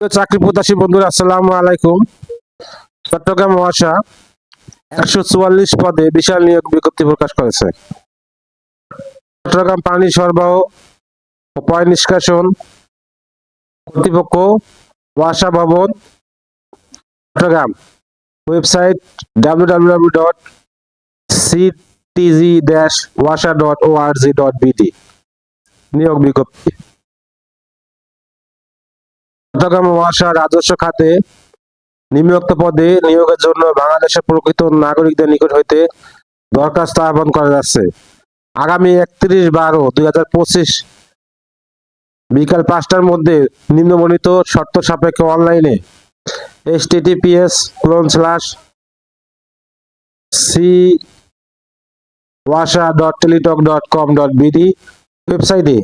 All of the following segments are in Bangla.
চাকরি প্রত্যাশী বন্ধুরা, আসসালামু আলাইকুম। চট্টগ্রাম ওয়াসা একশো চুয়াল্লিশ পদে বিশাল নিয়োগ বিজ্ঞপ্তি প্রকাশ করেছে। চট্টগ্রাম পানি সরবরাহ পয় নিষ্কাশন কর্তৃপক্ষ ওয়াসা ভবন, Chittagong. Website W W dot CTG dash ওয়াসা dot O R G dot BD নিয়োগ বিজ্ঞপ্তি। চট্টগ্রাম ওয়াসা রাজস্ব খাতে নিম্নোক্ত পদে নিয়োগের জন্য বাংলাদেশের প্রকৃত নাগরিকদের নিকট হইতে দরখাস্ত আহ্বান করা যাচ্ছে। আগামী একত্রিশ বারো দুই হাজার পঁচিশ বিকাল পাঁচটার মধ্যে নিম্নবর্ণিত শর্ত সাপেক্ষে অনলাইনে H TTPS colon slash C ওয়াসা dot Teletalk dot com dot BD ওয়েবসাইটে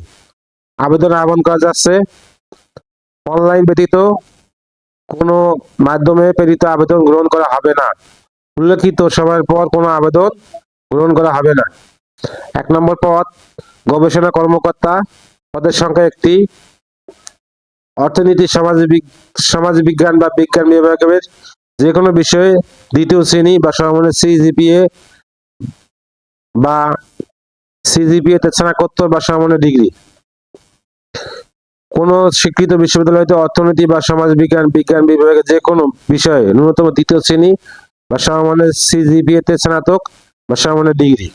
আবেদন আহ্বান করা যাচ্ছে। অনলাইন ব্যতীত কোনো মাধ্যমে প্রেরিত আবেদন গ্রহণ করা হবে না। উল্লেখিত সময়ের পর কোনো আবেদন গ্রহণ করা হবে না। এক নম্বর পদ, গবেষণা কর্মকর্তা পদের সংখ্যা একটি। অর্থনীতি সমাজ বিজ্ঞান বা বিজ্ঞান বিভাগের যে কোনো বিষয়ে দ্বিতীয় শ্রেণি বা সমমানের সিজিপিএ বা সিজিপিএ তে স্নাতকোত্তর বা সমমানের ডিগ্রি। কোন স্বীকৃত বিশ্ববিদ্যালয় হতে অর্থনীতি বা সমাজ বিজ্ঞান বিজ্ঞান বিভাগে যে কোনো বিষয়ে ন্যূনতম দ্বিতীয় শ্রেণি বা সমমানের সিজিপিএ তে স্নাতক বা সমমানের ডিগ্রি।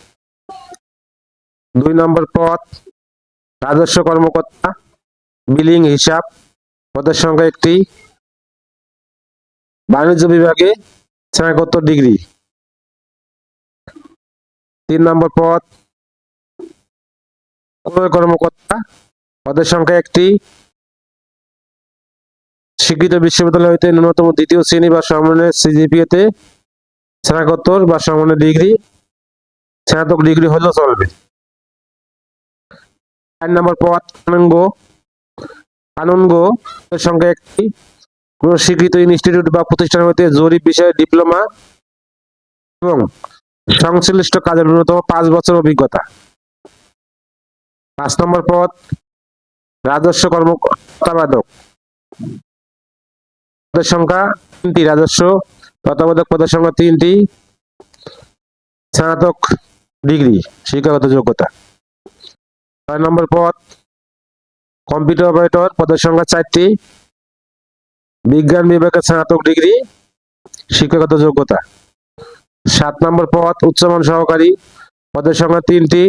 দুই নম্বর পদ, রাজস্ব কর্মকর্তা, বিলিং হিসাব, পদের সংখ্যা একটি। বাণিজ্য বিভাগে স্নাতকোত্তর ডিগ্রি। তিন নম্বর পদ কর্মকর্তা পদের সংখ্যা একটি। স্বীকৃত বিশ্ববিদ্যালয় হইতে ন্যূনতম দ্বিতীয় শ্রেণি বা সমমানের সিজিপিএ তে স্নাতকোত্তর বা সমমানের ডিগ্রি, স্নাতক ডিগ্রি হলেও চলবে। চার নম্বর পদ কানুনগ এর সংখ্যা একটি। কোন স্বীকৃত ইনস্টিটিউট বা প্রতিষ্ঠান হইতে জরিপ বিষয়ে ডিপ্লোমা এবং সংশ্লিষ্ট কাজের ন্যূনতম পাঁচ বছর অভিজ্ঞতা। পাঁচ নম্বর পদ রাজস্ব কর্মকর্তাবাদক। পদের সংখ্যা তিনটি, রাজস্ব তত্ত্বাবধায়ক পদের সংখ্যা তিনটি, স্নাতক ডিগ্রি, শিক্ষাগত যোগ্যতা। ছয় নম্বর পদ, কম্পিউটার অপারেটর পদের সংখ্যা চারটি, বিজ্ঞান বিভাগের স্নাতক ডিগ্রি, শিক্ষাগত যোগ্যতা। সাত নম্বর পদ, উচ্চমান সহকারী পদের সংখ্যা তিনটি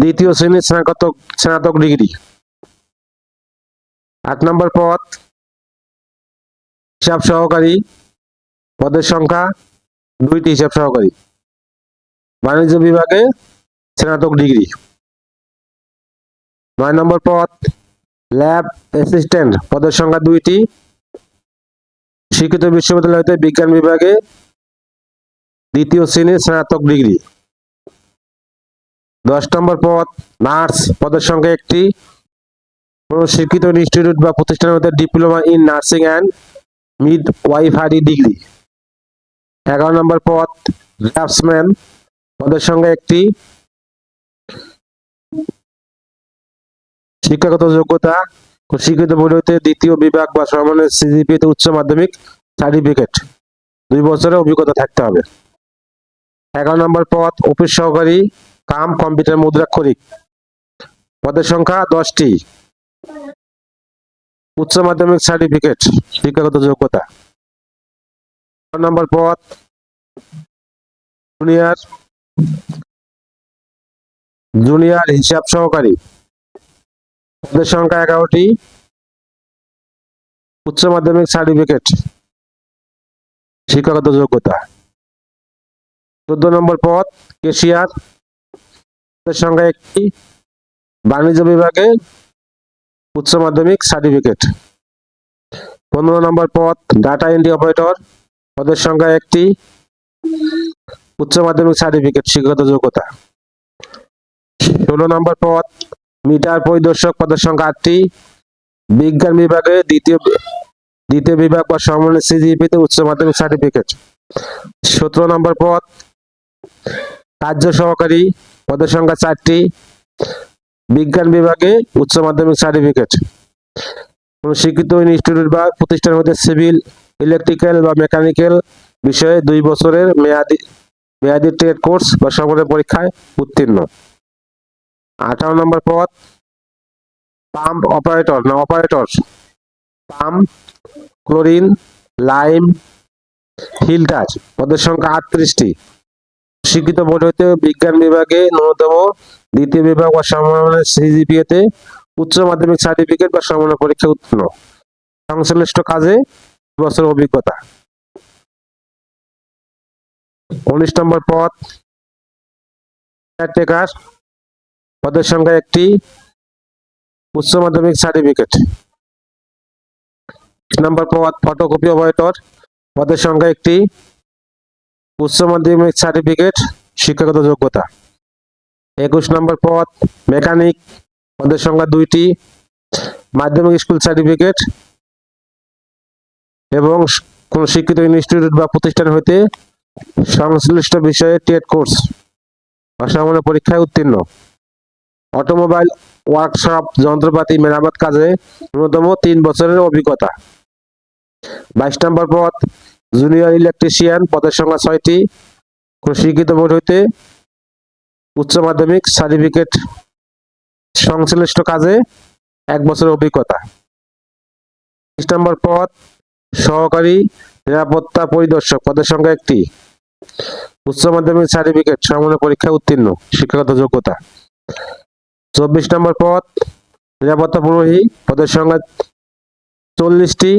দ্বিতীয় শ্রেণির স্নাতক স্নাতক ডিগ্রি। আট নম্বর পদ, হিসাব সহকারী পদের সংখ্যা দুইটি হিসাব সহকারী। বাণিজ্য বিভাগে স্নাতক ডিগ্রি। নয় নম্বর পদ, ল্যাব অ্যাসিস্ট্যান্ট পদের সংখ্যা দুইটি। শিক্ষিত বিশ্ববিদ্যালয় হতে বিজ্ঞান বিভাগে দ্বিতীয় শ্রেণির স্নাতক ডিগ্রি। দশ নম্বর পদ, নার্স পদের সঙ্গে একটি কোন শিক্ষিত ইনস্টিটিউট বা প্রতিষ্ঠানের মধ্যে diploma in nursing and midwifery degree এগারো নম্বর পদ ড্রাফটসম্যান পদের সঙ্গে একটি শিক্ষাগত যোগ্যতা শিক্ষিত বোর্ড হইতে দ্বিতীয় বিভাগ বা সমানের সিজিপি তে উচ্চ মাধ্যমিক সার্টিফিকেট দুই বছরের অভিজ্ঞতা থাকতে হবে। এগারো নম্বর পদ, অফিস সহকারী কাম কম্পিউটার মুদ্রাক্ষরিক পদের সংখ্যা দশটি। উচ্চ মাধ্যমিক সার্টিফিকেট, শিক্ষাগত যোগ্যতা। বারো নম্বর পদ হিসাব সহকারী। পদের সংখ্যা এগারোটি। উচ্চ মাধ্যমিক সার্টিফিকেট, শিক্ষাগত যোগ্যতা। চোদ্দ নম্বর পদ, কেশিয়ার পদের সংখ্যা একটি বাণিজ্য বিভাগে উচ্চ মাধ্যমিক সার্টিফিকেট পনেরো নম্বর পদ ডাটা এন্ট্রি অপারেটর পদের সংখ্যা একটি উচ্চ মাধ্যমিক সার্টিফিকেট শিক্ষাগত যোগ্যতা। ষোলো নম্বর পদ, মিটার পরিদর্শক পদের সংখ্যা আটটি। বিজ্ঞান বিভাগে দ্বিতীয় দ্বিতীয় বিভাগ বা সমন্বয় সিজিপি তে উচ্চ মাধ্যমিক সার্টিফিকেট সতেরো নম্বর পদ, কার্য সহকারী পদের সংখ্যা চারটি। বিজ্ঞান বিভাগে উচ্চ মাধ্যমিক সার্টিফিকেট কোন শিক্ষিত ইনস্টিটিউট বা প্রতিষ্ঠান হতে সিভিল ইলেকট্রিক্যাল বা মেকানিক্যাল বিষয়ে দুই বছরের মেয়াদি মেয়াদি ট্রেড কোর্স বা সমানের পরীক্ষায় উত্তীর্ণ। আঠারো নম্বর পদ, পাম্প অপারেটর। না, operator. Pump, chlorine, lime, filter. পদের সংখ্যা আটত্রিশটি। শিক্ষিত বোর্ড হইতে বিজ্ঞান বিভাগে ন্যূনতম দ্বিতীয় বিভাগ বা সমমানের সিজিপিএ তে উচ্চ মাধ্যমিক সার্টিফিকেট বা সমমানের পরীক্ষা উত্তীর্ণ। সংশ্লিষ্ট কাজে বছর অভিজ্ঞতা। উনিশ নম্বর পদ। কেয়ারটেকার পদের সংখ্যা একটি। উচ্চ মাধ্যমিক সার্টিফিকেট নম্বর পদ ফটোকপি অপারেটর। পদের সংখ্যা একটি। উচ্চ মাধ্যমিক সার্টিফিকেট শিক্ষাগত যোগ্যতা। একুশ নম্বর পদ মেকানিক পদের সংখ্যা দুইটি, মাধ্যমিক স্কুল সার্টিফিকেট এবং কোন শিক্ষিত ইনস্টিটিউট বা প্রতিষ্ঠান হইতে সংশ্লিষ্ট বিষয়ে টেট কোর্স বা সমমানের পরীক্ষায় উত্তীর্ণ। অটোমোবাইল ওয়ার্কশপ যন্ত্রপাতি মেরামত কাজে ন্যূনতম তিন বছরের অভিজ্ঞতা। বাইশ নম্বর পদ জুনিয়র ইলেকট্রিশিয়ান পদের সংখ্যা ছয়টি। কোন শিক্ষিত বোর্ড হইতে উচ্চ মাধ্যমিক সার্টিফিকেট সংশ্লিষ্ট কাজে এক বছরের অভিজ্ঞতা। নম্বর পদ, সহকারী নিরাপত্তা পরিদর্শক পদের সংখ্যা একটি। উচ্চ মাধ্যমিক সার্টিফিকেট সমমানের পরীক্ষায় উত্তীর্ণ, শিক্ষাগত যোগ্যতা। চব্বিশ নম্বর পদ নিরাপত্তা প্রহরী পদের সংখ্যা চল্লিশটি।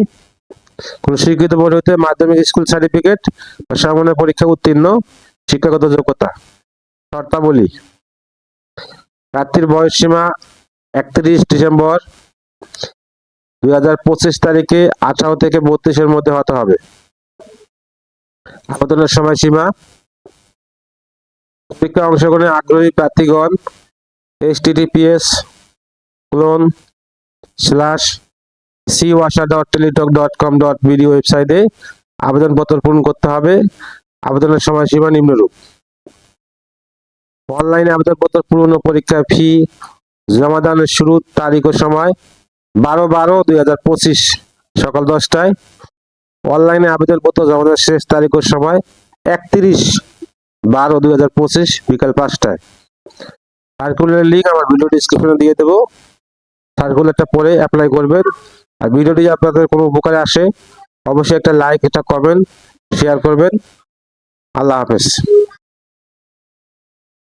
কোন স্বীকৃত বোর্ড হতে মাধ্যমিক স্কুল সার্টিফিকেট বা সমমানের পরীক্ষা উত্তীর্ণ, শিক্ষাগত যোগ্যতা। শর্তাবলী। প্রার্থীর বয়স সীমা একত্রিশ ডিসেম্বর দুই হাজার পঁচিশ তারিখে আঠারো থেকে বত্রিশের মধ্যে হতে হবে। আবেদনের সময়সীমা। পরীক্ষা অংশগ্রহণে আগ্রহী প্রার্থীগণ H TTPS colon slash C ওয়াসা dot Teletalk dot com dot BD ওয়েবসাইটে আবেদনপত্র পূরণ করতে হবে। আবেদনের সময়সীমা নিম্নরূপ। অনলাইনে আবেদনপত্র পূরণ ও পরীক্ষার ফি জমা দানের শুরু তারিখ ও সময় বারো বারো দুই হাজার পঁচিশ সকাল দশটায়। অনলাইনে আবেদনপত্র জমা দেওয়ার শেষ তারিখ ও সময় একত্রিশ বারো দুই হাজার পঁচিশ বিকাল পাঁচটায়। সার্কুলারের লিঙ্ক আমার ভিডিও ডিসক্রিপশনে দিয়ে দেবো। সার্কুলারটা পরে অ্যাপ্লাই করবেন। আর ভিডিওটি আপনাদের কোনো উপকারে আসে, অবশ্যই একটা লাইক একটা কমেন্ট শেয়ার করবেন। আল্লাহ হাফেজ।